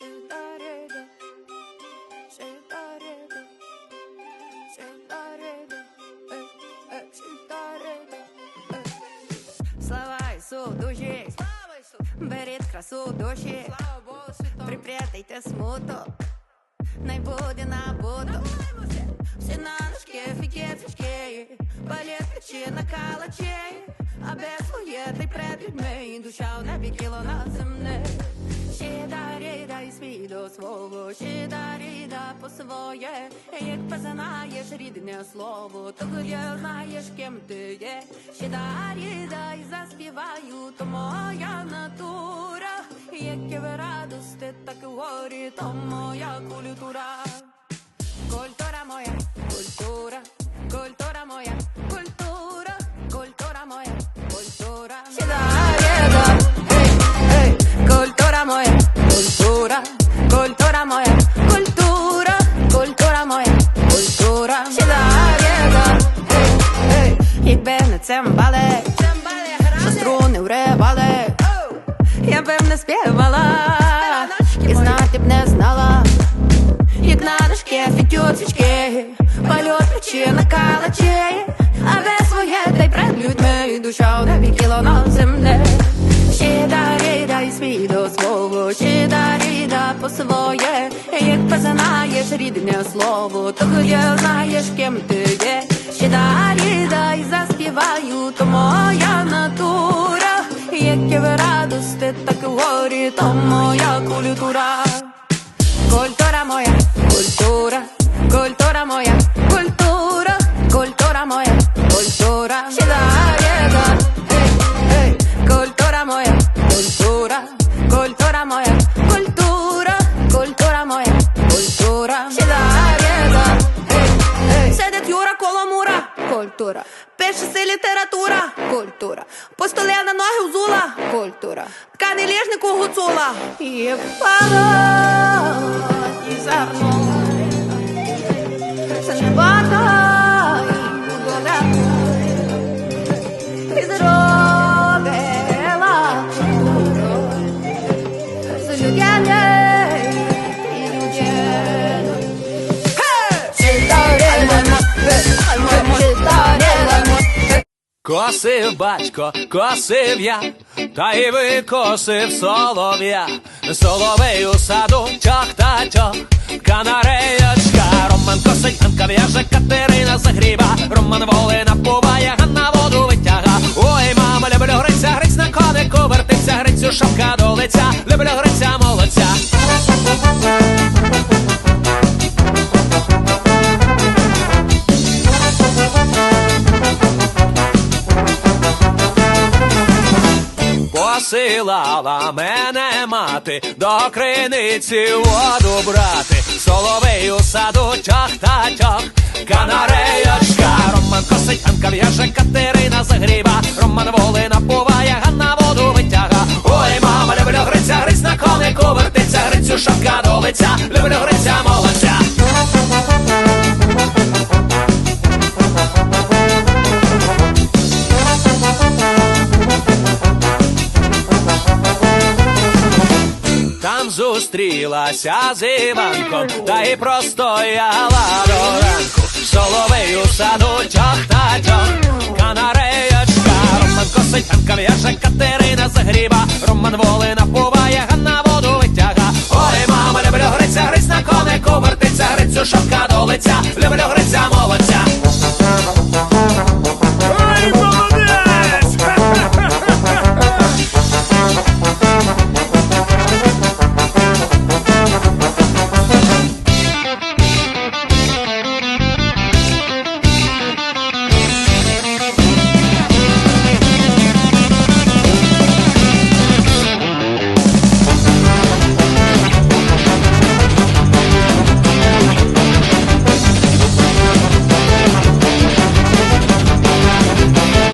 Сидарeda, сидарeda, сидарeda, э, э, сидарeda, э. Слава Ісу, душі, Слава Ісусу! беріть красу душі, Слава Богу святому! припрятайте смуток, най буде набуто. Намагаємося! Всі на ножки, фіки, свічки, палять печі на калачі, а без своє ти пред людьми, і душа в небі кіло на земне. Щедаріда і свій до свого, щедаріда по своє, як познаєш рідне слово, то тоді знаєш, ким ти є. Щедаріда і заспіваю, то моя натура, як і в радости, так і в горі, то моя. Культура не співала, і знати б не знала. Як на дошке фітють свічки, польот печі на калачі, а без своє та й пред людьми, душа в небі кіло на землі. Щедаріда і свій до свого, щедаріда по своє, як познаєш рідне слово, то тоді знаєш, ким ти є. Щедаріда і заспіваю, то моя натура, як так і в горі, то моя культура. Культура моя, культура, культура моя, культура, культура моя, культура. Сідаєда, ей, ей, культура моя, культура, культура моя, культура, культура моя, культура. Сідаєда, ей, ей. Сидить Юра коло культура. Література, культура. По на ноги взула, культура. Тканий ліжнику гуцула. І впала, і загнула. Це не вода, і вода. І зробила з людяною Косив батько, косив я, та й викосив солов'я, соловей у саду тьох та тьох, канареєчка, Роман косить, Ганка в'яже, Катерина загріба, Роман волина буває, Ганна воду витяга. Ой, мама, люблю гриця, гриць на конику вертиться, грицю шапка до лиця, люблю гриця Посилала мене мати до криниці воду брати, соловей у саду тьох та тьох, канареєчка, Роман косить, Анка в'яже, Катерина загріба, Роман волина буває, Ганна воду витяга. Ой, мама, люблю гриця, гриць на конику вертиться, грицю шапка до лиця, люблю гриця молодця. Зустрілася з Іванком, та й простояла до ранку. Соловей у саду тьох та тьох, канареєчка, Роман косить, Ганка в'яже, Катерина загріба, Роман волина буває, Ганна воду витяга. Ой, мама, люблю гриця, гриць на конику вертиться, грицю шапка до лиця, люблю гриця молодця.